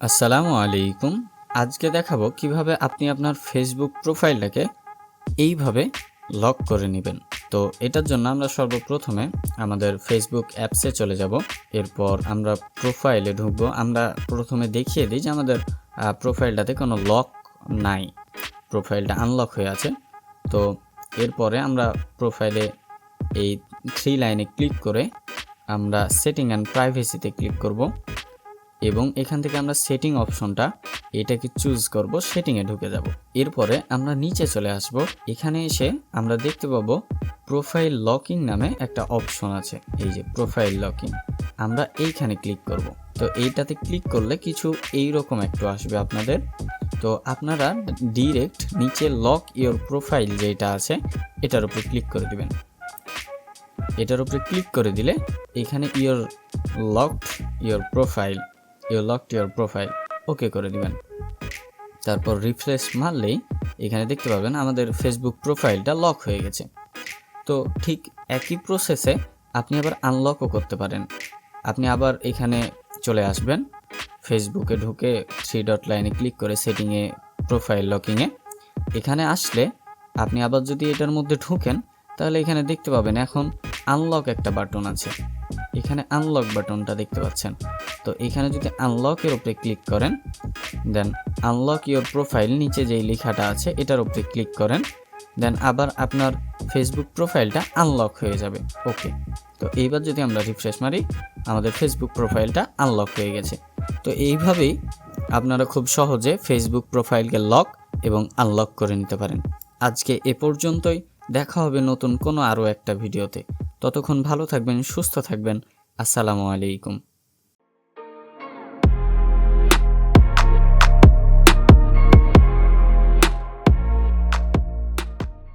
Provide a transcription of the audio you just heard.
আসসালামু আলাইকুম। আজকে দেখাবো কীভাবে আপনি আপনার ফেসবুক প্রোফাইলটাকে এইভাবে লক করে নেবেন। তো এটার জন্য আমরা সর্বপ্রথমে আমাদের ফেসবুক অ্যাপসে চলে যাব। এরপর আমরা প্রোফাইলে ঢুকবো। আমরা প্রথমে দেখিয়ে দিই যে আমাদের প্রোফাইলটাতে কোনো লক নাই। প্রোফাইলটা আনলক হয়ে আছে। তো এরপরে আমরা প্রোফাইলে এই থ্রি লাইনে ক্লিক করে আমরা সেটিং অ্যান্ড প্রাইভেসিতে ক্লিক করব। এবং এখান থেকে আমরা সেটিং অপশনটা এটাকে চুজ করব সেটিংয়ে ঢুকে যাব। এরপরে আমরা নিচে চলে আসব। এখানে এসে আমরা দেখতে পাবো প্রোফাইল লকিং নামে একটা অপশন আছে। এই যে প্রোফাইল লকিং আমরা এইখানে ক্লিক করব। তো এইটাতে ক্লিক করলে কিছু এই রকম একটু আসবে আপনাদের। তো আপনারা ডিরেক্ট নিচে লক ইওর প্রোফাইল যেটা আছে, এটার উপর ক্লিক করে দিবেন। এটার উপরে ক্লিক করে দিলে এখানে your locked your profile you locked your profile okay করে দিবেন। তারপর রিফ্রেশ মারলেই এখানে দেখতে পাবেন আমাদের ফেসবুক প্রোফাইলটা লক হয়ে গেছে। তো ঠিক একই প্রসেসে আপনি আবার আনলকও করতে পারেন। আপনি আবার এখানে চলে আসবেন। ফেসবুকে ঢুকে থ্রি ডট লাইনে ক্লিক করে সেটিংয়ে প্রোফাইল লকিংয়ে এখানে আসলে আপনি আবার যদি এটার মধ্যে ঢুকেন, তাহলে এখানে দেখতে পাবেন এখন আনলক একটা বাটন আছে। এখানে আনলক বাটনটা দেখতে পাচ্ছেন। তো এখানে যদি আনলকের উপরে ক্লিক করেন দেন আনলক ইওর প্রোফাইল নিচে যেই লেখাটা আছে এটার উপরে ক্লিক করেন দেন আবার আপনার ফেসবুক প্রোফাইলটা আনলক হয়ে যাবে। ওকে তো এইবার যদি আমরা রিফ্রেশ মারি, আমাদের ফেসবুক প্রোফাইলটা আনলক হয়ে গেছে। তো এইভাবেই আপনারা খুব সহজে ফেসবুক প্রোফাইলকে লক এবং আনলক করে নিতে পারেন। আজকে এ পর্যন্তই। দেখা হবে নতুন কোনো আরও একটা ভিডিওতে। ততক্ষণ ভালো থাকবেন সুস্থ থাকবেন। আসসালামু আলাইকুম।